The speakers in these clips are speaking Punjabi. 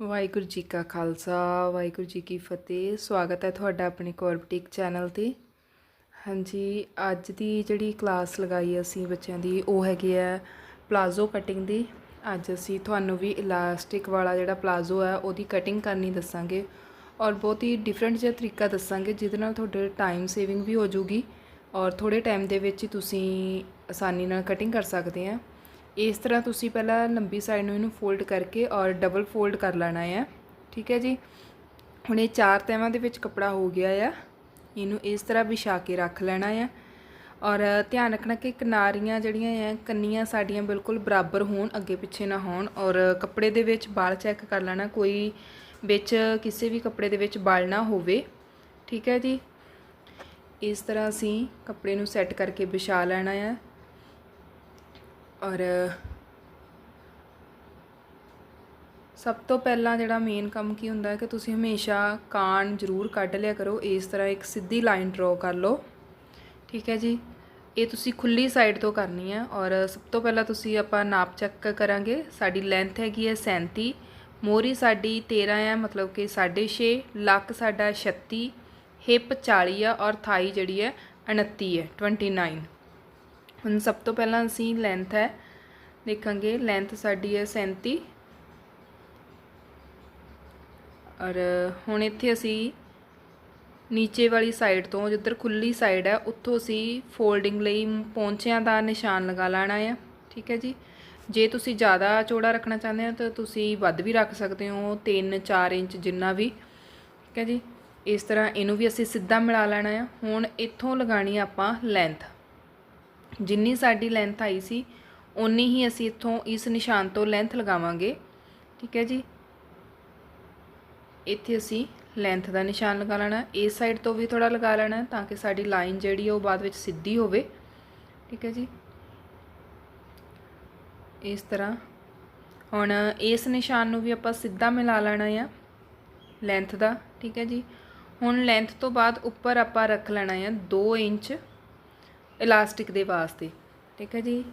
ਵਾਹਿਗੁਰੂ ਜੀ ਕਾ ਖਾਲਸਾ, ਵਾਹਿਗੁਰੂ ਜੀ ਕੀ ਫਤਿਹ। ਸਵਾਗਤ ਹੈ ਤੁਹਾਡਾ ਆਪਣੇ ਕੋਰਬਟਿਕ ਚੈਨਲ ਤੇ। ਹਾਂਜੀ, ਅੱਜ ਦੀ ਜਿਹੜੀ ਕਲਾਸ ਲਗਾਈ ਅਸੀਂ ਬੱਚਿਆਂ ਦੀ, ਉਹ ਹੈਗੀ ਹੈ ਪਲਾਜ਼ੋ ਕਟਿੰਗ ਦੀ। ਅੱਜ ਅਸੀਂ ਤੁਹਾਨੂੰ ਵੀ ਇਲਾਸਟਿਕ ਵਾਲਾ ਜਿਹੜਾ ਪਲਾਜ਼ੋ ਹੈ, ਉਹਦੀ ਕਟਿੰਗ ਕਰਨੀ ਦੱਸਾਂਗੇ ਔਰ ਬਹੁਤ ਹੀ ਡਿਫਰੈਂਟ ਜਿਹਾ ਤਰੀਕਾ ਦੱਸਾਂਗੇ, ਜਿਹਦੇ ਨਾਲ ਤੁਹਾਡੇ ਟਾਈਮ ਸੇਵਿੰਗ ਵੀ ਹੋ ਜਾਊਗੀ ਔਰ ਥੋੜੇ ਟਾਈਮ ਦੇ ਵਿੱਚ ਹੀ ਤੁਸੀਂ ਆਸਾਨੀ ਨਾਲ ਕਟਿੰਗ ਕਰ ਸਕਦੇ ਆ। ਇਸ ਤਰ੍ਹਾਂ ਤੁਸੀਂ ਪਹਿਲਾਂ ਲੰਬੀ ਸਾਈਡ ਨੂੰ ਇਹਨੂੰ ਫੋਲਡ ਕਰਕੇ ਔਰ ਡਬਲ ਫੋਲਡ ਕਰ ਲੈਣਾ ਹੈ ਠੀਕ ਹੈ ਜੀ? ਹੁਣ ਇਹ ਚਾਰ ਤੈਵਾਂ ਦੇ ਵਿੱਚ ਕਪੜਾ ਹੋ ਗਿਆ ਆ। ਇਹਨੂੰ ਇਸ ਤਰ੍ਹਾਂ ਵਿਛਾ ਕੇ ਰੱਖ ਲੈਣਾ ਆ। ਔਰ ਧਿਆਨ ਰੱਖਣਾ ਕਿ ਕਿਨਾਰੀਆਂ ਜਿਹੜੀਆਂ ਆ, ਕੰਨੀਆਂ ਸਾਡੀਆਂ ਬਿਲਕੁਲ ਬਰਾਬਰ ਹੋਣ, ਅੱਗੇ ਪਿੱਛੇ ਨਾ ਹੋਣ। ਔਰ ਕੱਪੜੇ ਦੇ ਵਿੱਚ ਬਾਲ ਚੈੱਕ ਕਰ ਲੈਣਾ, ਕੋਈ ਵਿੱਚ ਕਿਸੇ ਵੀ ਕੱਪੜੇ ਦੇ ਵਿੱਚ ਬਾਲ ਨਾ ਹੋਵੇ। ਠੀਕ ਹੈ ਜੀ? ਇਸ ਤਰ੍ਹਾਂ ਅਸੀਂ ਕੱਪੜੇ ਨੂੰ ਸੈੱਟ ਕਰਕੇ ਵਿਛਾ ਲੈਣਾ ਆ। ਔਰ ਸਭ ਤੋਂ ਪਹਿਲਾਂ ਜਿਹੜਾ ਮੇਨ ਕੰਮ ਕੀ ਹੁੰਦਾ ਹੈ ਕਿ ਤੁਸੀਂ ਹਮੇਸ਼ਾ ਕਾਨ ਜ਼ਰੂਰ ਕੱਢ ਲਿਆ ਕਰੋ, ਇਸ ਤਰ੍ਹਾਂ ਇੱਕ ਸਿੱਧੀ ਲਾਈਨ ਡਰਾ ਕਰ ਲਓ। ਠੀਕ ਹੈ ਜੀ? ਇਹ ਤੁਸੀਂ ਖੁੱਲੀ ਸਾਈਡ ਤੋਂ ਕਰਨੀ ਹੈ ਔਰ ਸਭ ਤੋਂ ਪਹਿਲਾਂ ਤੁਸੀਂ ਆਪਾਂ ਨਾਪ ਚੈੱਕ ਕਰਾਂਗੇ। ਸਾਡੀ ਲੈਂਥ ਹੈਗੀ ਹੈ 37 ਮੋਰੀ ਸਾਡੀ 13 ਹੈ, ਮਤਲਬ ਕਿ 6.5 ਲੱਕ ਸਾਡਾ 36 ਹਿਪ 40 ਆ ਔਰ ਥਾਈ ਜਿਹੜੀ ਹੈ 29 ਹੈ 29 ਹੁਣ ਸਭ ਤੋਂ ਪਹਿਲਾਂ ਅਸੀਂ ਲੈਂਥ ਹੈ, ਦੇਖਾਂਗੇ ਲੈਂਥ ਸਾਡੀ ਹੈ 37 ਔਰ ਹੁਣ ਇੱਥੇ ਅਸੀਂ ਨੀਚੇ ਵਾਲੀ ਸਾਈਡ ਤੋਂ, ਜਿੱਧਰ ਖੁੱਲੀ ਸਾਈਡ ਹੈ, ਉੱਥੋਂ ਅਸੀਂ ਫੋਲਡਿੰਗ ਲਈ ਪੌਂਚਿਆਂ ਦਾ ਨਿਸ਼ਾਨ ਲਗਾ ਲੈਣਾ ਹੈ। ਠੀਕ ਹੈ ਜੀ? ਜੇ ਤੁਸੀਂ ਜ਼ਿਆਦਾ ਚੌੜਾ ਰੱਖਣਾ ਚਾਹੁੰਦੇ ਹੋ, ਤਾਂ ਤੁਸੀਂ ਵੱਧ ਵੀ ਰੱਖ ਸਕਦੇ ਹੋ 3-4 ਇੰਚ ਜਿੰਨਾ ਵੀ। ਠੀਕ ਹੈ ਜੀ? ਇਸ ਤਰ੍ਹਾਂ ਇਹਨੂੰ ਵੀ ਅਸੀਂ ਸਿੱਧਾ ਮਿਲਾ ਲੈਣਾ ਹੈ। ਹੁਣ ਇੱਥੋਂ ਲਗਾਣੀ ਆਪਾਂ ਲੈਂਥ ਜਿੰਨੀ ਸਾਡੀ ਲੈਂਥ ਆਈ ਸੀ ਉਨੀ ਹੀ ਅਸੀਂ ਇੱਥੋਂ ਇਸ ਨਿਸ਼ਾਨ ਤੋਂ ਲੈਂਥ ਲਗਾਵਾਂਗੇ। ਠੀਕ ਹੈ ਜੀ? ਇੱਥੇ ਅਸੀਂ ਲੈਂਥ ਦਾ ਨਿਸ਼ਾਨ ਲਗਾ ਲੈਣਾ ਇਸ ਸਾਈਡ ਤੋਂ ਵੀ ਥੋੜਾ ਲਗਾ ਲੈਣਾ ਤਾਂ ਕਿ ਸਾਡੀ ਲਾਈਨ ਜਿਹੜੀ ਉਹ ਬਾਅਦ ਵਿੱਚ ਸਿੱਧੀ ਹੋਵੇ। ਠੀਕ ਹੈ ਜੀ? ਇਸ ਤਰ੍ਹਾਂ। ਹੁਣ ਇਸ ਨਿਸ਼ਾਨ ਨੂੰ ਵੀ ਆਪਾਂ ਸਿੱਧਾ ਮਿਲਾ ਲੈਣਾ ਆ ਲੈਂਥ ਦਾ। ਠੀਕ ਹੈ ਜੀ? ਹੁਣ ਲੈਂਥ ਤੋਂ ਬਾਅਦ ਉੱਪਰ ਆਪਾਂ ਰੱਖ ਲੈਣਾ ਆ 2 ਇੰਚ। ਇਲਾਸਟਿਕ ਦੇ ਵਾਸਤੇ, ਠੀਕ ਹੈ ਜੀ?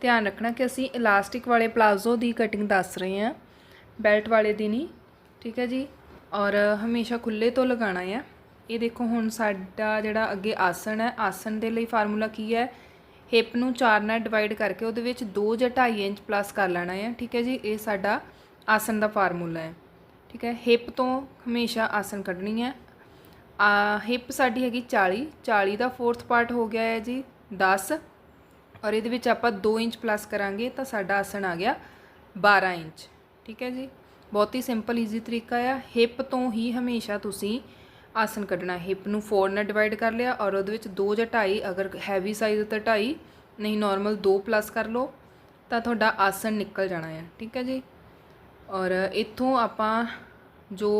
ਧਿਆਨ ਰੱਖਣਾ ਕਿ ਅਸੀਂ ਇਲਾਸਟਿਕ ਵਾਲੇ ਪਲਾਜ਼ੋ ਦੀ ਕਟਿੰਗ ਦੱਸ ਰਹੇ ਹਾਂ ਬੈਲਟ ਵਾਲੇ ਦੀ ਨਹੀਂ, ਠੀਕ ਹੈ ਜੀ? ਔਰ ਹਮੇਸ਼ਾ ਖੁੱਲੇ ਤੋਂ ਲਗਾਉਣਾ ਹੈ ਇਹ ਦੇਖੋ ਹੁਣ ਸਾਡਾ ਜਿਹੜਾ ਅੱਗੇ ਆਸਣ ਹੈ, ਆਸਣ ਦੇ ਲਈ ਫਾਰਮੂਲਾ ਕੀ ਹੈ? ਹਿਪ ਨੂੰ 4 ਨਾਲ ਡਿਵਾਈਡ ਕਰਕੇ ਉਹਦੇ ਵਿੱਚ 2 ਜਾਂ 2.5 ਇੰਚ ਪਲੱਸ ਕਰ ਲੈਣਾ ਹੈ ਠੀਕ ਹੈ ਜੀ? ਇਹ ਸਾਡਾ ਆਸਣ ਦਾ ਫਾਰਮੂਲਾ ਹੈ, ਠੀਕ ਹੈ? ਹਿਪ ਤੋਂ ਹਮੇਸ਼ਾ ਆਸਣ ਕੱਢਣੀ ਹੈ। ਹਿੱਪ ਸਾਡੀ ਹੈਗੀ 40 40 ਦਾ ਫੋਰਥ ਪਾਰਟ ਹੋ ਗਿਆ ਹੈ ਜੀ 10 ਔਰ ਇਹਦੇ ਵਿੱਚ ਆਪਾਂ 2 ਇੰਚ ਪਲੱਸ ਕਰਾਂਗੇ ਤਾਂ ਸਾਡਾ ਆਸਣ ਆ ਗਿਆ 12 ਇੰਚ। ਠੀਕ ਹੈ ਜੀ? ਬਹੁਤ ਹੀ ਸਿੰਪਲ ਈਜ਼ੀ ਤਰੀਕਾ ਆ। ਹਿੱਪ ਤੋਂ ਹੀ ਹਮੇਸ਼ਾ ਤੁਸੀਂ ਆਸਣ ਕੱਢਣਾ ਹਿੱਪ ਨੂੰ 4 ਨਾਲ ਡਿਵਾਈਡ ਕਰ ਲਿਆ ਔਰ ਉਹਦੇ ਵਿੱਚ 2 ਜਾਂ 2.5 ਅਗਰ ਹੈਵੀ ਸਾਈਜ਼ ਤਾਂ 2.5 ਨਹੀਂ ਨਾਰਮਲ 2 ਪਲੱਸ ਕਰ ਲਓ, ਤਾਂ ਤੁਹਾਡਾ ਆਸਣ ਨਿਕਲ ਜਾਣਾ ਹੈ। ਠੀਕ ਹੈ ਜੀ? ਔਰ ਇੱਥੋਂ ਆਪਾਂ ਜੋ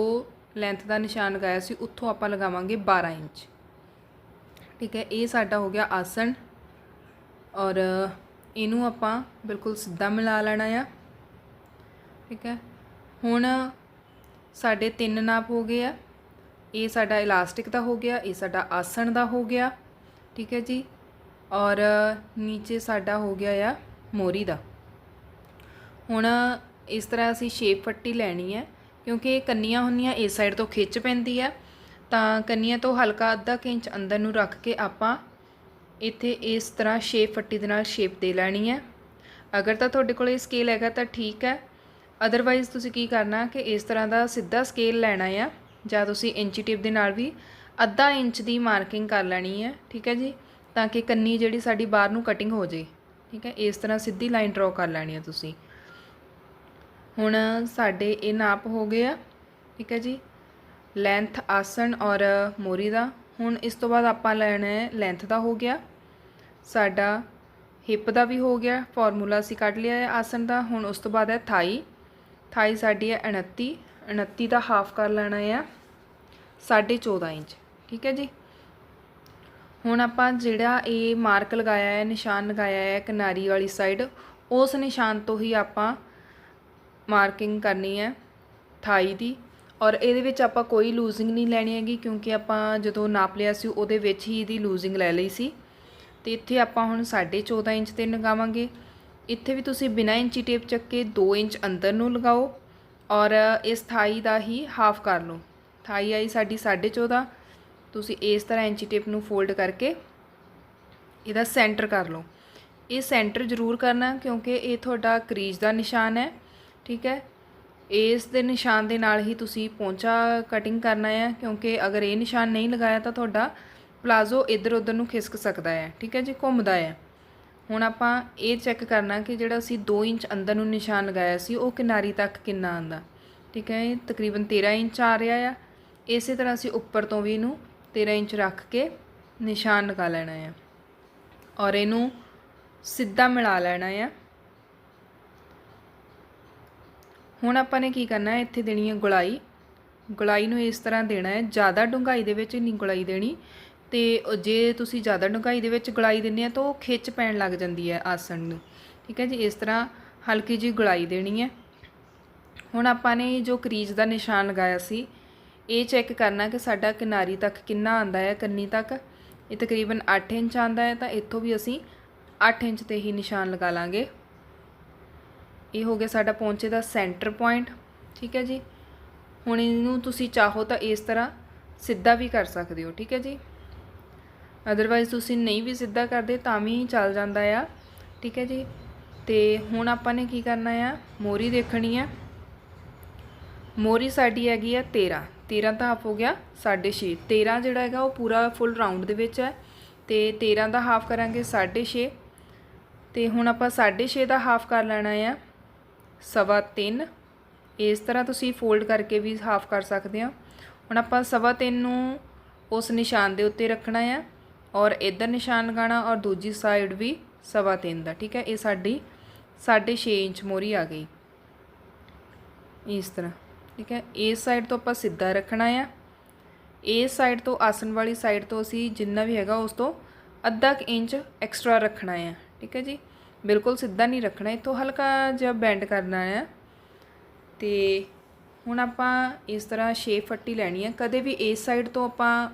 ਲੈਂਥ ਦਾ ਨਿਸ਼ਾਨ ਲਗਾਇਆ ਸੀ, ਉੱਥੋਂ ਆਪਾਂ ਲਗਾਵਾਂਗੇ 12 ਇੰਚ। ਠੀਕ ਹੈ, ਇਹ ਸਾਡਾ ਹੋ ਗਿਆ ਆਸਣ। ਔਰ ਇਹਨੂੰ ਆਪਾਂ ਬਿਲਕੁਲ ਸਿੱਧਾ ਮਿਲਾ ਲੈਣਾ ਆ। ਠੀਕ ਹੈ, ਹੁਣ ਸਾਡੇ ਤਿੰਨ ਨਾਪ ਹੋ ਗਏ ਆ। ਇਹ ਸਾਡਾ ਇਲਾਸਟਿਕ ਦਾ ਹੋ ਗਿਆ, ਇਹ ਸਾਡਾ ਆਸਣ ਦਾ ਹੋ ਗਿਆ। ਠੀਕ ਹੈ ਜੀ, ਔਰ ਨੀਚੇ ਸਾਡਾ ਹੋ ਗਿਆ ਆ ਮੋਰੀ ਦਾ। ਹੁਣ ਇਸ ਤਰ੍ਹਾਂ ਅਸੀਂ ਸ਼ੇਪ ਪੱਟੀ ਲੈਣੀ ਹੈ। ਕਿਉਂਕਿ ਇਹ ਕੰਨੀਆਂ ਹੁੰਦੀਆਂ ਇਸ ਸਾਈਡ ਤੋਂ ਖਿੱਚ ਪੈਂਦੀ ਹੈ ਤਾਂ ਕੰਨੀਆਂ ਤੋਂ ਹਲਕਾ ਅੱਧਾ ਕੁ ਇੰਚ ਅੰਦਰ ਨੂੰ ਰੱਖ ਕੇ ਆਪਾਂ ਇੱਥੇ ਇਸ ਤਰ੍ਹਾਂ ਸ਼ੇਪ ਫੱਟੀ ਦੇ ਨਾਲ ਸ਼ੇਪ ਦੇ ਲੈਣੀ ਹੈ ਅਗਰ ਤਾਂ ਤੁਹਾਡੇ ਕੋਲ ਇਹ ਸਕੇਲ ਹੈਗਾ ਤਾਂ ਠੀਕ ਹੈ ਅਦਰਵਾਈਜ਼ ਤੁਸੀਂ ਕੀ ਕਰਨਾ ਕਿ ਇਸ ਤਰ੍ਹਾਂ ਦਾ ਸਿੱਧਾ ਸਕੇਲ ਲੈਣਾ ਆ ਜਾਂ ਤੁਸੀਂ ਇੰਚੀ ਟੇਪ ਦੇ ਨਾਲ ਵੀ ਅੱਧਾ ਇੰਚ ਦੀ ਮਾਰਕਿੰਗ ਕਰ ਲੈਣੀ ਹੈ ਠੀਕ ਹੈ ਜੀ? ਤਾਂ ਕਿ ਕੰਨੀ ਜਿਹੜੀ ਸਾਡੀ ਬਾਹਰ ਨੂੰ ਕਟਿੰਗ ਹੋ ਜੇ, ਠੀਕ ਹੈ ਇਸ ਤਰ੍ਹਾਂ ਸਿੱਧੀ ਲਾਈਨ ਡਰਾ ਕਰ ਲੈਣੀ ਹੈ ਤੁਸੀਂ। ਹੁਣ ਸਾਡੇ ਇਹ ਨਾਪ ਹੋ ਗਏ ਆ, ਠੀਕ ਹੈ ਜੀ। ਲੈਂਥ ਆਸਣ ਔਰ ਮੋਰੀ ਦਾ। ਹੁਣ ਇਸ ਤੋਂ ਬਾਅਦ ਆਪਾਂ ਲੈਣਾ ਹੈ ਲੈਂਥ ਦਾ ਹੋ ਗਿਆ। ਸਾਡਾ ਹਿੱਪ ਦਾ ਵੀ ਹੋ ਗਿਆ ਫਾਰਮੂਲਾ ਅਸੀਂ ਕੱਢ ਲਿਆ ਹੈ ਆਸਣ ਦਾ। ਹੁਣ ਉਸ ਤੋਂ ਬਾਅਦ ਹੈ ਥਾਈ। ਥਾਈ ਸਾਡੀ ਹੈ 29 29 ਦਾ ਹਾਫ ਕਰ ਲੈਣਾ ਹੈ 14.5 ਇੰਚ, ਠੀਕ ਹੈ ਜੀ। ਹੁਣ ਆਪਾਂ ਜਿਹੜਾ ਇਹ ਮਾਰਕ ਲਗਾਇਆ ਹੈ, ਨਿਸ਼ਾਨ ਲਗਾਇਆ ਹੈ ਕਿਨਾਰੀ ਵਾਲੀ ਸਾਈਡ ਉਸ ਨਿਸ਼ਾਨ ਤੋਂ ਹੀ ਆਪਾਂ ਮਾਰਕਿੰਗ ਕਰਨੀ ਹੈ ਥਾਈ ਦੀ ਔਰ ਇਹਦੇ ਵਿੱਚ ਆਪਾਂ ਕੋਈ ਲੂਜ਼ਿੰਗ ਨਹੀਂ ਲੈਣੀ ਹੈਗੀ ਕਿਉਂਕਿ ਆਪਾਂ ਜਦੋਂ ਨਾਪ ਲਿਆ ਸੀ ਉਹਦੇ ਵਿੱਚ ਹੀ ਇਹਦੀ ਲੂਜ਼ਿੰਗ ਲੈ ਲਈ ਸੀ। ਤੇ ਇੱਥੇ ਆਪਾਂ ਹੁਣ 14.5 ਇੰਚ ਤੇ ਲਗਾਵਾਂਗੇ। ਇੱਥੇ ਵੀ ਤੁਸੀਂ ਬਿਨਾਂ ਇੰਚੀ ਟੇਪ ਚੱਕ ਕੇ 2 ਇੰਚ ਅੰਦਰ ਨੂੰ ਲਗਾਓ ਔਰ ਇਸ ਥਾਈ ਦਾ ਹੀ ਹਾਫ ਕਰ ਲਓ। ਥਾਈ ਆਈ ਸਾਡੀ 14.5 ਤੁਸੀਂ ਇਸ ਤਰ੍ਹਾਂ ਇੰਚੀ ਟੇਪ ਨੂੰ ਫੋਲਡ ਕਰਕੇ ਇਹਦਾ ਸੈਂਟਰ ਕਰ ਲਓ। ਇਹ ਸੈਂਟਰ ਜ਼ਰੂਰ ਕਰਨਾ ਕਿਉਂਕਿ ਇਹ ਤੁਹਾਡਾ ਕਰੀਜ਼ ਦਾ ਨਿਸ਼ਾਨ ਹੈ। ਠੀਕ ਹੈ? ਇਸ ਦੇ ਨਿਸ਼ਾਨ ਦੇ ਨਾਲ ਹੀ ਤੁਸੀਂ ਪੌਂਚਾ ਕਟਿੰਗ ਕਰਨਾ ਹੈ, ਕਿਉਂਕਿ ਅਗਰ ਇਹ ਨਿਸ਼ਾਨ ਨਹੀਂ ਲਗਾਇਆ ਤਾਂ ਤੁਹਾਡਾ ਪਲਾਜ਼ੋ ਇੱਧਰ ਉੱਧਰ ਨੂੰ ਖਿਸਕ ਸਕਦਾ ਹੈ, ਠੀਕ ਹੈ ਜੀ? ਘੁੰਮਦਾ ਹੈ। ਹੁਣ ਆਪਾਂ ਇਹ ਚੈੱਕ ਕਰਨਾ ਕਿ ਜਿਹੜਾ ਅਸੀਂ 2 ਇੰਚ ਅੰਦਰ ਨੂੰ ਨਿਸ਼ਾਨ ਲਗਾਇਆ ਸੀ, ਉਹ ਕਿਨਾਰੀ ਤੱਕ ਕਿੰਨਾ ਆਂਦਾ ਠੀਕ ਹੈ, ਇਹ ਤਕਰੀਬਨ 13 ਇੰਚ ਆ ਰਿਹਾ ਆ। ਇਸੇ ਤਰ੍ਹਾਂ ਅਸੀਂ ਉੱਪਰ ਤੋਂ ਵੀ ਇਹਨੂੰ 13 ਇੰਚ ਰੱਖ ਕੇ ਨਿਸ਼ਾਨ ਲਗਾ ਲੈਣਾ ਹੈ ਔਰ ਇਹਨੂੰ ਸਿੱਧਾ ਮਿਲਾ ਲੈਣਾ ਹੈ ਹੁਣ ਆਪਾਂ ਨੇ ਕੀ ਕਰਨਾ ਹੈ? ਇੱਥੇ ਦੇਣੀ ਹੈ ਗੁਲਾਈ। ਗੁਲਾਈ ਨੂੰ ਇਸ ਤਰ੍ਹਾਂ ਦੇਣਾ ਹੈ। ਜ਼ਿਆਦਾ ਡੂੰਘਾਈ ਦੇ ਵਿੱਚ ਨਹੀਂ ਗੁਲਾਈ ਦੇਣੀ। ਤੇ ਜੇ ਤੁਸੀਂ ਜ਼ਿਆਦਾ ਡੂੰਘਾਈ ਦੇ ਵਿੱਚ ਗੁਲਾਈ ਦਿੰਦੇ ਆ ਤਾਂ ਉਹ ਖਿੱਚ ਪੈਣ ਲੱਗ ਜਾਂਦੀ ਹੈ ਆਸਣ ਨੂੰ। ਠੀਕ ਹੈ ਜੀ? ਇਸ ਤਰ੍ਹਾਂ ਹਲਕੀ ਜੀ ਗੁਲਾਈ ਦੇਣੀ ਹੈ। ਹੁਣ ਆਪਾਂ ਨੇ ਜੋ ਕਰੀਜ਼ ਦਾ ਨਿਸ਼ਾਨ ਲਗਾਇਆ ਸੀ, ਇਹ ਚੈੱਕ ਕਰਨਾ ਕਿ ਸਾਡਾ ਕਿਨਾਰੀ ਤੱਕ ਕਿੰਨਾ ਆਂਦਾ ਹੈ, ਕੰਨੀ ਤੱਕ। ਇਹ ਤਕਰੀਬਨ 8 ਇੰਚ ਆਂਦਾ ਹੈ ਤਾਂ ਇੱਥੋਂ ਵੀ ਅਸੀਂ 8 ਇੰਚ ਤੇ ਹੀ ਨਿਸ਼ਾਨ ਲਗਾ ਲਾਂਗੇ। ਇਹ ਹੋ ਗਿਆ ਸਾਡਾ ਪੌਂਚੇ ਦਾ ਸੈਂਟਰ ਪੁਆਇੰਟ ਠੀਕ ਹੈ ਜੀ? ਹੁਣ ਇਹਨੂੰ ਤੁਸੀਂ ਚਾਹੋ ਤਾਂ ਇਸ ਤਰ੍ਹਾਂ ਸਿੱਧਾ ਵੀ ਕਰ ਸਕਦੇ ਹੋ, ਠੀਕ ਹੈ ਜੀ? ਅਦਰਵਾਈਜ਼ ਤੁਸੀਂ ਨਹੀਂ ਵੀ ਸਿੱਧਾ ਕਰਦੇ ਤਾਂ ਵੀ ਚੱਲ ਜਾਂਦਾ ਆ, ਠੀਕ ਹੈ ਜੀ? ਤੇ ਹੁਣ ਆਪਾਂ ਨੇ ਕੀ ਕਰਨਾ ਆ? ਮੋਰੀ ਦੇਖਣੀ ਆ। ਮੋਰੀ ਸਾਡੀ ਹੈਗੀ ਆ 13 13 ਤਾਂ ਹਾਫ ਹੋ ਗਿਆ 6.5 13 ਜਿਹੜਾ ਹੈਗਾ ਉਹ ਪੂਰਾ ਫੁੱਲ ਰਾਉਂਡ ਦੇ ਵਿੱਚ ਹੈ। ਤੇ 13 ਦਾ ਹਾਫ ਕਰਾਂਗੇ 6.5 ਤੇ ਹੁਣ ਆਪਾਂ 6.5 ਦਾ ਹਾਫ ਕਰ ਲੈਣਾ ਆ। ਸਵਾ 3 ਇਸ ਤਰ੍ਹਾਂ ਤੁਸੀਂ ਫੋਲਡ ਕਰਕੇ ਵੀ ਹਾਫ ਕਰ ਸਕਦੇ ਹੋ। ਹੁਣ ਆਪਾਂ ਸਵਾ 3 ਨੂੰ ਉਸ ਨਿਸ਼ਾਨ ਦੇ ਉੱਤੇ ਰੱਖਣਾ ਆ ਔਰ ਇਧਰ ਨਿਸ਼ਾਨ ਲਗਾਉਣਾ ਔਰ ਦੂਜੀ ਸਾਈਡ ਵੀ ਸਵਾ 3 ਦਾ, ਠੀਕ ਹੈ? ਇਹ ਸਾਡੀ 6.5 ਇੰਚ ਮੋਰੀ ਆ ਗਈ। ਇਸ ਤਰ੍ਹਾਂ, ਠੀਕ ਹੈ? ਇਸ ਸਾਈਡ ਤੋਂ ਆਪਾਂ ਸਿੱਧਾ ਰੱਖਣਾ ਆ। ਇਸ ਸਾਈਡ ਤੋਂ, ਆਸਣ ਵਾਲੀ ਸਾਈਡ ਤੋਂ ਅਸੀਂ ਜਿੰਨਾ ਵੀ ਹੈਗਾ ਉਸ ਤੋਂ ਅੱਧਾ ਕੁ ਇੰਚ ਐਕਸਟਰਾ ਰੱਖਣਾ ਆ, ਠੀਕ ਹੈ ਜੀ? ਬਿਲਕੁਲ ਸਿੱਧਾ ਨਹੀਂ ਰੱਖਣਾ, ਇਥੋਂ ਹਲਕਾ ਜਿਹਾ ਬੈਂਡ ਕਰਨਾ ਆ। ਤੇ ਹੁਣ ਆਪਾਂ ਇਸ ਤਰ੍ਹਾਂ ਸ਼ੇਪ ਫੱਟੀ ਲੈਣੀ ਹੈ ਕਦੇ ਵੀ ਇਸ ਸਾਈਡ ਤੋਂ ਆਪਾਂ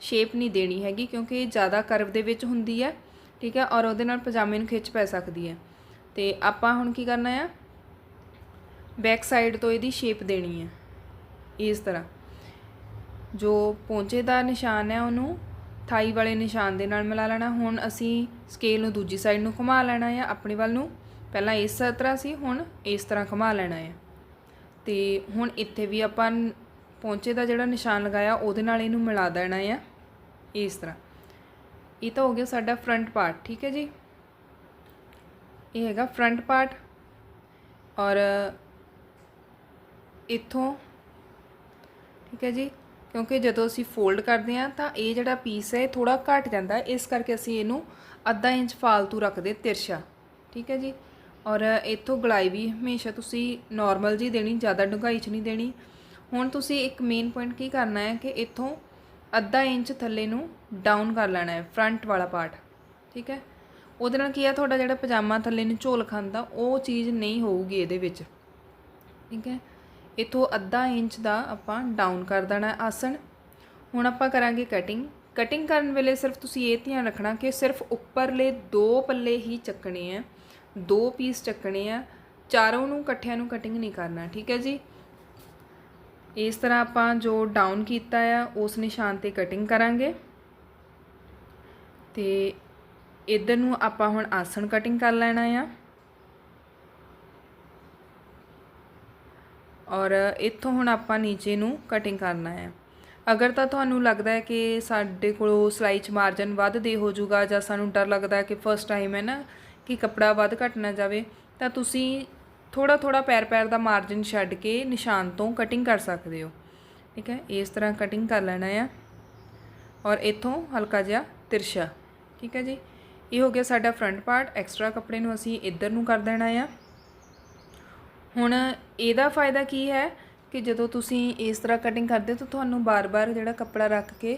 ਸ਼ੇਪ ਨਹੀਂ ਦੇਣੀ ਹੈਗੀ, ਕਿਉਂਕਿ ਇਹ ਜ਼ਿਆਦਾ ਕਰਵ ਦੇ ਵਿੱਚ ਹੁੰਦੀ ਹੈ ਠੀਕ ਹੈ ਔਰ ਉਹਦੇ ਨਾਲ ਪਜਾਮੇ ਨੂੰ ਖਿੱਚ ਪੈ ਸਕਦੀ ਹੈ ਤੇ ਆਪਾਂ ਹੁਣ ਕੀ ਕਰਨਾ ਆ? ਬੈਕ ਸਾਈਡ ਤੋਂ ਇਹਦੀ ਸ਼ੇਪ ਦੇਣੀ ਹੈ ਇਸ ਤਰ੍ਹਾਂ। ਜੋ ਪੌਂਚੇ ਦਾ ਨਿਸ਼ਾਨ ਹੈ ਉਹਨੂੰ ਥਾਈ ਵਾਲੇ ਨਿਸ਼ਾਨ ਦੇ ਨਾਲ ਮਿਲਾ ਲੈਣਾ। ਹੁਣ ਅਸੀਂ ਸਕੇਲ ਨੂੰ ਦੂਜੀ ਸਾਈਡ ਨੂੰ ਘੁਮਾ ਲੈਣਾ ਹੈ ਆਪਣੇ ਵੱਲ ਨੂੰ। ਪਹਿਲਾਂ ਇਸ ਤਰ੍ਹਾਂ ਸੀ, ਹੁਣ ਇਸ ਤਰ੍ਹਾਂ ਘੁਮਾ ਲੈਣਾ ਹੈ ਤੇ ਹੁਣ ਇੱਥੇ ਵੀ ਆਪਾਂ ਪਹੁੰਚੇ ਦਾ ਜਿਹੜਾ ਨਿਸ਼ਾਨ ਲਗਾਇਆ, ਉਹਦੇ ਨਾਲ ਇਹਨੂੰ ਮਿਲਾ ਦੇਣਾ ਹੈ ਇਸ ਤਰ੍ਹਾਂ। ਇਹ ਤਾਂ ਹੋ ਗਿਆ ਸਾਡਾ ਫਰੰਟ ਪਾਰਟ ਠੀਕ ਹੈ ਜੀ? ਇਹ ਹੈਗਾ ਫਰੰਟ ਪਾਰਟ ਔਰ ਇੱਥੋਂ, ਠੀਕ ਹੈ ਜੀ? ਕਿਉਂਕਿ ਜਦੋਂ ਅਸੀਂ ਫੋਲਡ ਕਰਦੇ ਹਾਂ ਤਾਂ ਇਹ ਜਿਹੜਾ ਪੀਸ ਹੈ ਥੋੜਾ ਘਟ ਜਾਂਦਾ ਇਸ ਕਰਕੇ ਅਸੀਂ ਇਹਨੂੰ ਅੱਧਾ ਇੰਚ ਫਾਲਤੂ ਰੱਖਦੇ ਤਿਰਛਾ। ਠੀਕ ਹੈ ਜੀ? ਔਰ ਇੱਥੋਂ ਗਲਾਈ ਵੀ ਹਮੇਸ਼ਾ ਤੁਸੀਂ ਨਾਰਮਲ ਜੀ ਦੇਣੀ, ਜ਼ਿਆਦਾ ਡੂੰਘਾਈ 'ਚ ਨਹੀਂ ਦੇਣੀ। ਹੁਣ ਤੁਸੀਂ ਇੱਕ ਮੇਨ ਪੁਆਇੰਟ ਕੀ ਕਰਨਾ ਹੈ ਕਿ ਇੱਥੋਂ ਅੱਧਾ ਇੰਚ ਥੱਲੇ ਨੂੰ ਡਾਊਨ ਕਰ ਲੈਣਾ ਹੈ ਫਰੰਟ ਵਾਲਾ ਪਾਰਟ ਠੀਕ ਹੈ? ਉਹਦੇ ਨਾਲ ਕੀ ਆ, ਤੁਹਾਡਾ ਜਿਹੜਾ ਪਜਾਮਾ ਥੱਲੇ ਨੂੰ ਝੋਲ ਖਾਂਦਾ, ਉਹ ਚੀਜ਼ ਨਹੀਂ ਹੋਊਗੀ ਇਹਦੇ ਵਿੱਚ। ਠੀਕ ਹੈ? ਇਥੋਂ ਅੱਧਾ ਇੰਚ ਦਾ ਆਪਾਂ ਡਾਊਨ ਕਰ ਦੇਣਾ ਆਸਣ। ਹੁਣ ਆਪਾਂ ਕਰਾਂਗੇ ਕਟਿੰਗ ਕਟਿੰਗ ਕਰਨ ਵੇਲੇ ਸਿਰਫ ਤੁਸੀਂ ਇਹ ਧਿਆਨ ਰੱਖਣਾ ਕਿ ਸਿਰਫ ਉੱਪਰਲੇ ਦੋ ਪੱਲੇ ਹੀ ਚੱਕਣੇ ਆ। ਦੋ ਪੀਸ ਚੱਕਣੇ ਆ। ਚਾਰੋਂ ਨੂੰ ਇਕੱਠਿਆਂ ਨੂੰ ਕਟਿੰਗ ਨਹੀਂ ਕਰਨਾ, ਠੀਕ ਹੈ ਜੀ? ਇਸ ਤਰ੍ਹਾਂ ਆਪਾਂ ਜੋ ਡਾਊਨ ਕੀਤਾ ਆ, ਉਸ ਨਿਸ਼ਾਨ ਤੇ ਕਟਿੰਗ ਕਰਾਂਗੇ। ਤੇ ਇਧਰ ਨੂੰ ਆਪਾਂ ਹੁਣ ਆਸਣ ਕਟਿੰਗ ਕਰ ਲੈਣਾ ਆ। ਔਰ ਇੱਥੋਂ ਹੁਣ ਆਪਾਂ ਨੀਚੇ ਨੂੰ ਕਟਿੰਗ ਕਰਨਾ ਹੈ। ਅਗਰ ਤਾਂ ਤੁਹਾਨੂੰ ਲੱਗਦਾ ਹੈ ਕਿ ਸਾਡੇ ਕੋਲੋਂ ਸਿਲਾਈ 'ਚ ਮਾਰਜਨ ਵੱਧ ਦੇ ਹੋ ਜਾਊਗਾ ਜਾਂ ਸਾਨੂੰ ਡਰ ਲੱਗਦਾ ਹੈ ਕਿ ਫਸਟ ਟਾਈਮ ਹੈ ਨਾ ਕਿ ਕੱਪੜਾ ਵੱਧ ਘਟ ਨਾ ਜਾਵੇ, ਤਾਂ ਤੁਸੀਂ ਥੋੜਾ ਥੋੜਾ ਪੈਰ ਪੈਰ ਦਾ ਮਾਰਜਨ ਛੱਡ ਕੇ ਨਿਸ਼ਾਨ ਤੋਂ ਕਟਿੰਗ ਕਰ ਸਕਦੇ ਹੋ। ਠੀਕ ਹੈ? ਇਸ ਤਰ੍ਹਾਂ ਕਟਿੰਗ ਕਰ ਲੈਣਾ ਆ। ਔਰ ਇੱਥੋਂ ਹਲਕਾ ਜਿਹਾ ਤਿਰਛਾ। ਠੀਕ ਹੈ ਜੀ? ਇਹ ਹੋ ਗਿਆ ਸਾਡਾ ਫਰੰਟ ਪਾਰਟ ਐਕਸਟਰਾ ਕੱਪੜੇ ਨੂੰ ਅਸੀਂ ਇੱਧਰ ਨੂੰ ਕਰ ਦੇਣਾ ਆ। ਹੁਣ ਇਹਦਾ ਫਾਇਦਾ ਕੀ ਹੈ ਕਿ ਜਦੋਂ ਤੁਸੀਂ ਇਸ ਤਰ੍ਹਾਂ ਕਟਿੰਗ ਕਰਦੇ ਹੋ ਤਾਂ ਤੁਹਾਨੂੰ ਬਾਰ-ਬਾਰ ਜਿਹੜਾ ਕੱਪੜਾ ਰੱਖ ਕੇ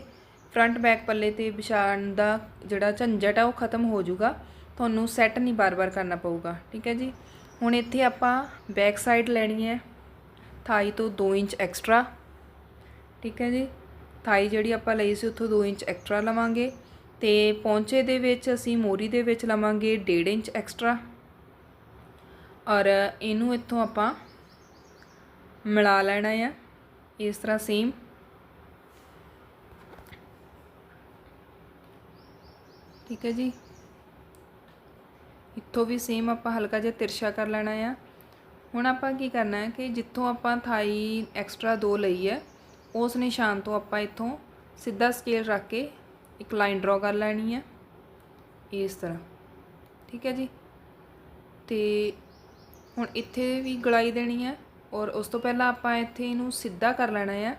ਫਰੰਟ ਬੈਕ ਪੱਲੇ ਤੇ ਵਿਛਾਉਣ ਦਾ ਜਿਹੜਾ ਝੰਜਟ ਆ ਉਹ ਖਤਮ ਹੋ ਜਾਊਗਾ। ਤੁਹਾਨੂੰ ਸੈੱਟ ਨਹੀਂ ਬਾਰ-ਬਾਰ ਕਰਨਾ ਪਊਗਾ, ਠੀਕ ਹੈ ਜੀ? ਹੁਣ ਇੱਥੇ ਆਪਾਂ ਬੈਕ ਸਾਈਡ ਲੈਣੀ ਹੈ ਥਾਈ ਤੋਂ 2 ਇੰਚ ਐਕਸਟਰਾ ਠੀਕ ਹੈ ਜੀ? ਥਾਈ ਜਿਹੜੀ ਆਪਾਂ ਲਈ ਸੀ ਉੱਥੋਂ 2 ਇੰਚ ਐਕਸਟਰਾ ਲਵਾਂਗੇ ਤੇ ਪੌਂਚੇ ਦੇ ਵਿੱਚ ਅਸੀਂ ਮੋਰੀ ਦੇ ਵਿੱਚ ਲਵਾਂਗੇ 1.5 ਇੰਚ ਐਕਸਟਰਾ ਔਰ ਇਹਨੂੰ ਇੱਥੋਂ ਆਪਾਂ ਮਿਲਾ ਲੈਣਾ ਆ, ਇਸ ਤਰ੍ਹਾਂ ਸੇਮ ਠੀਕ ਹੈ ਜੀ। ਇੱਥੋਂ ਵੀ ਸੇਮ ਆਪਾਂ ਹਲਕਾ ਜਿਹਾ ਤਿਰਛਾ ਕਰ ਲੈਣਾ ਆ। ਹੁਣ ਆਪਾਂ ਕੀ ਕਰਨਾ ਹੈ ਕਿ ਜਿੱਥੋਂ ਆਪਾਂ ਥਾਈ ਐਕਸਟਰਾ ਦੋ ਲਈ ਹੈ, ਉਸ ਨਿਸ਼ਾਨ ਤੋਂ ਆਪਾਂ ਇੱਥੋਂ ਸਿੱਧਾ ਸਕੇਲ ਰੱਖ ਕੇ ਇੱਕ ਲਾਈਨ ਡਰਾ ਕਰ ਲੈਣੀ ਹੈ, ਇਸ ਤਰ੍ਹਾਂ। ਠੀਕ ਹੈ ਜੀ। ਤੇ ਹੁਣ ਇੱਥੇ ਵੀ ਗਲਾਈ ਦੇਣੀ ਹੈ ਔਰ ਉਸ ਤੋਂ ਪਹਿਲਾਂ ਆਪਾਂ ਇੱਥੇ ਇਹਨੂੰ ਸਿੱਧਾ ਕਰ ਲੈਣਾ ਹੈ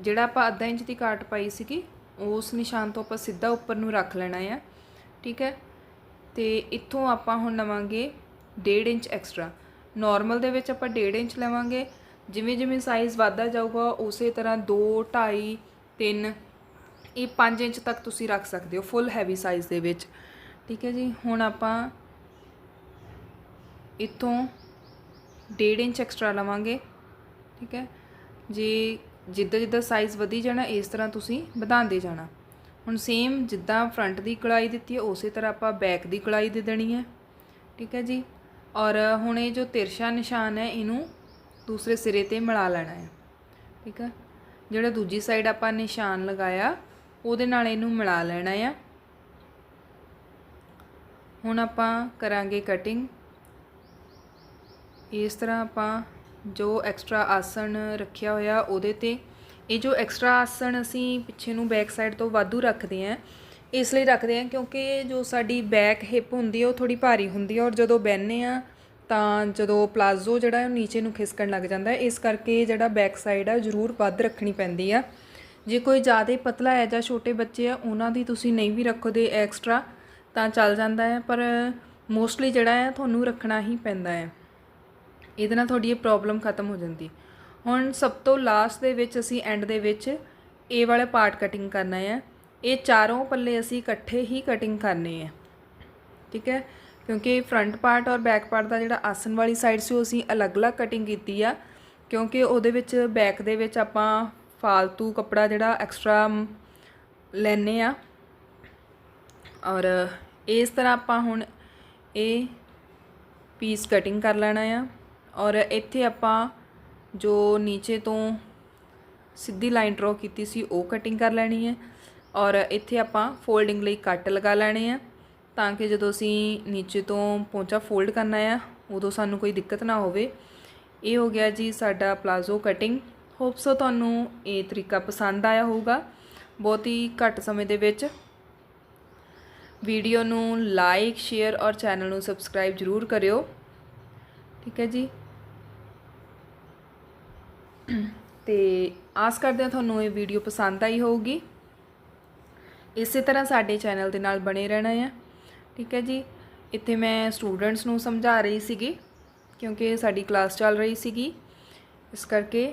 ਜਿਹੜਾ ਆਪਾਂ ਅੱਧਾ ਇੰਚ ਦੀ ਕਾਟ ਪਾਈ ਸੀਗੀ, ਉਸ ਨਿਸ਼ਾਨ ਤੋਂ ਆਪਾਂ ਸਿੱਧਾ ਉੱਪਰ ਨੂੰ ਰੱਖ ਲੈਣਾ ਹੈ ਠੀਕ ਹੈ? ਤੇ ਇੱਥੋਂ ਆਪਾਂ ਹੁਣ ਲਵਾਂਗੇ 1.5 ਇੰਚ ਐਕਸਟਰਾ। ਨਾਰਮਲ ਦੇ ਵਿੱਚ ਆਪਾਂ 1.5 ਇੰਚ ਲਵਾਂਗੇ। ਜਿਵੇਂ ਜਿਵੇਂ ਸਾਈਜ਼ ਵੱਧਦਾ ਜਾਊਗਾ, ਉਸੇ ਤਰ੍ਹਾਂ 2 2.5 3 ਇਹ 5 ਇੰਚ ਤੱਕ ਤੁਸੀਂ ਰੱਖ ਸਕਦੇ ਹੋ ਫੁੱਲ ਹੈਵੀ ਸਾਈਜ਼ ਦੇ ਵਿੱਚ। ਠੀਕ ਹੈ ਜੀ? ਹੁਣ ਆਪਾਂ ਇੱਥੋਂ 1.5 ਇੰਚ ਐਕਸਟਰਾ ਲਵਾਂਗੇ, ਠੀਕ ਹੈ? ਜੇ ਜਿੱਦਾਂ ਜਿੱਦਾਂ ਸਾਈਜ਼ ਵਧੀ ਜਾਣਾ, ਇਸ ਤਰ੍ਹਾਂ ਤੁਸੀਂ ਵਧਾਉਂਦੇ ਜਾਣਾ। ਹੁਣ ਸੇਮ ਜਿੱਦਾਂ ਫਰੰਟ ਦੀ ਕਲਾਈ ਦਿੱਤੀ ਹੈ, ਉਸੇ ਤਰ੍ਹਾਂ ਆਪਾਂ ਬੈਕ ਦੀ ਕਲਾਈ ਦੇ ਦੇਣੀ ਹੈ, ਠੀਕ ਹੈ ਜੀ? ਔਰ ਹੁਣ ਇਹ ਜੋ ਤਿਰਛਾ ਨਿਸ਼ਾਨ ਹੈ, ਇਹਨੂੰ ਦੂਸਰੇ ਸਿਰੇ ਤੇ ਮਿਲਾ ਲੈਣਾ ਹੈ, ਠੀਕ ਹੈ? ਜਿਹੜਾ ਦੂਜੀ ਸਾਈਡ ਆਪਾਂ ਨਿਸ਼ਾਨ ਲਗਾਇਆ, ਉਹਦੇ ਨਾਲ ਇਹਨੂੰ ਮਿਲਾ ਲੈਣਾ ਆ ਹੁਣ ਆਪਾਂ ਕਰਾਂਗੇ ਕਟਿੰਗ ਇਸ ਤਰ੍ਹਾਂ ਆਪਾਂ ਜੋ ਐਕਸਟਰਾ ਆਸਣ ਰੱਖਿਆ ਹੋਇਆ ਉਹਦੇ ਤੇ, ਇਹ ਜੋ ਐਕਸਟਰਾ ਆਸਣ ਅਸੀਂ ਪਿੱਛੇ ਨੂੰ ਬੈਕ ਸਾਈਡ ਤੋਂ ਵਾਧੂ ਰੱਖਦੇ ਆਂ ਇਸ ਲਈ ਰੱਖਦੇ ਆਂ ਕਿਉਂਕਿ ਜੋ ਸਾਡੀ ਬੈਕ ਹਿਪ ਹੁੰਦੀ ਹੈ ਉਹ ਥੋੜੀ ਭਾਰੀ ਹੁੰਦੀ ਹੈ ਔਰ ਜਦੋਂ ਬਹਿੰਦੇ ਆ ਤਾਂ ਜਦੋਂ ਪਲਾਜ਼ੋ ਜਿਹੜਾ ਹੈ ਉਹ ਨੀਚੇ ਨੂੰ ਖਿਸਕਣ ਲੱਗ ਜਾਂਦਾ ਹੈ, ਇਸ ਕਰਕੇ ਜਿਹੜਾ ਬੈਕ ਸਾਈਡ ਆ ਜ਼ਰੂਰ ਵੱਧ ਰੱਖਣੀ ਪੈਂਦੀ ਆ। ਜੇ ਕੋਈ ਜ਼ਿਆਦਾ ਪਤਲਾ ਹੈ ਜਾਂ ਛੋਟੇ ਬੱਚੇ ਆ, ਉਹਨਾਂ ਦੀ ਤੁਸੀਂ ਨਹੀਂ ਵੀ ਰੱਖੋਦੇ ਐਕਸਟਰਾ ਤਾਂ ਚੱਲ ਜਾਂਦਾ ਹੈ, ਪਰ ਮੋਸਟਲੀ ਜਿਹੜਾ ਹੈ ਤੁਹਾਨੂੰ ਰੱਖਣਾ ਹੀ ਪੈਂਦਾ ਹੈ। ਇਹਦੇ ਨਾਲ ਤੁਹਾਡੀ ਇਹ ਪ੍ਰੋਬਲਮ ਖਤਮ ਹੋ ਜਾਂਦੀ। ਹੁਣ ਸਭ ਤੋਂ ਲਾਸਟ ਦੇ ਵਿੱਚ ਅਸੀਂ ਐਂਡ ਦੇ ਵਿੱਚ ਏ ਵਾਲਾ ਪਾਰਟ ਕਟਿੰਗ ਕਰਨਾ ਹੈ। ਇਹ ਚਾਰੋਂ ਪੱਲੇ ਅਸੀਂ ਇਕੱਠੇ ਹੀ ਕਟਿੰਗ ਕਰਨੇ ਹੈ। ਠੀਕ ਹੈ? ਕਿਉਂਕਿ ਫਰੰਟ ਪਾਰਟ ਔਰ ਬੈਕ ਪਾਰਟ ਦਾ ਜਿਹੜਾ ਆਸਨ ਵਾਲੀ ਸਾਈਡ ਸੀ, ਉਹ ਅਸੀਂ ਅਲੱਗ-ਅਲੱਗ ਕਟਿੰਗ ਕੀਤੀ ਆ। ਕਿਉਂਕਿ ਉਹਦੇ ਵਿੱਚ ਬੈਕ ਦੇ ਵਿੱਚ ਆਪਾਂ ਫਾਲਤੂ ਕੱਪੜਾ ਜਿਹੜਾ ਐਕਸਟਰਾ ਲੈਨੇ ਆ। ਔਰ ਇਸ ਤਰ੍ਹਾਂ ਆਪਾਂ ਹੁਣ ਇਹ ਪੀਸ ਕਟਿੰਗ ਕਰ ਲੈਣਾ ਆ। ਔਰ ਇੱਥੇ ਆਪਾਂ ਜੋ ਨੀਚੇ ਤੋਂ ਸਿੱਧੀ ਲਾਈਨ ਡਰਾ ਕੀਤੀ ਸੀ, ਉਹ ਕਟਿੰਗ ਕਰ ਲੈਣੀ ਹੈ। ਔਰ ਇੱਥੇ ਆਪਾਂ ਫੋਲਡਿੰਗ ਲਈ ਕੱਟ ਲਗਾ ਲੈਣੇ ਆ, ਤਾਂ ਕਿ ਜਦੋਂ ਅਸੀਂ ਨੀਚੇ ਤੋਂ ਪੌਂਚਾ ਫੋਲਡ ਕਰਨਾ ਆ, ਉਦੋਂ ਸਾਨੂੰ ਕੋਈ ਦਿੱਕਤ ਨਾ ਹੋਵੇ। ਇਹ ਹੋ ਗਿਆ ਜੀ ਸਾਡਾ ਪਲਾਜ਼ੋ ਕਟਿੰਗ ਹੋਪ ਸੋ ਤੁਹਾਨੂੰ ਇਹ ਤਰੀਕਾ ਪਸੰਦ ਆਇਆ ਹੋਊਗਾ। ਬਹੁਤ ਹੀ ਘੱਟ ਸਮੇਂ ਦੇ ਵਿੱਚ ਵੀਡੀਓ ਨੂੰ ਲਾਈਕ ਸ਼ੇਅਰ ਔਰ ਚੈਨਲ ਨੂੰ ਸਬਸਕ੍ਰਾਈਬ ਜ਼ਰੂਰ ਕਰਿਓ। ਠੀਕ ਹੈ ਜੀ। ਤੇ ਆਸ ਕਰਦੇ ਹਾਂ ਤੁਹਾਨੂੰ ਇਹ ਵੀਡੀਓ ਪਸੰਦ ਆਈ ਹੋਊਗੀ। ਇਸੇ ਤਰ੍ਹਾਂ ਸਾਡੇ ਚੈਨਲ ਦੇ ਨਾਲ ਬਣੇ ਰਹਿਣਾ ਹੈ ਠੀਕ ਹੈ ਜੀ? ਇੱਥੇ ਮੈਂ ਸਟੂਡੈਂਟਸ ਨੂੰ ਸਮਝਾ ਰਹੀ ਸੀਗੀ, ਕਿਉਂਕਿ ਸਾਡੀ ਕਲਾਸ ਚੱਲ ਰਹੀ ਸੀਗੀ। ਇਸ ਕਰਕੇ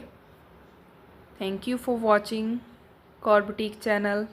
thank you for watching Kaur boutique channel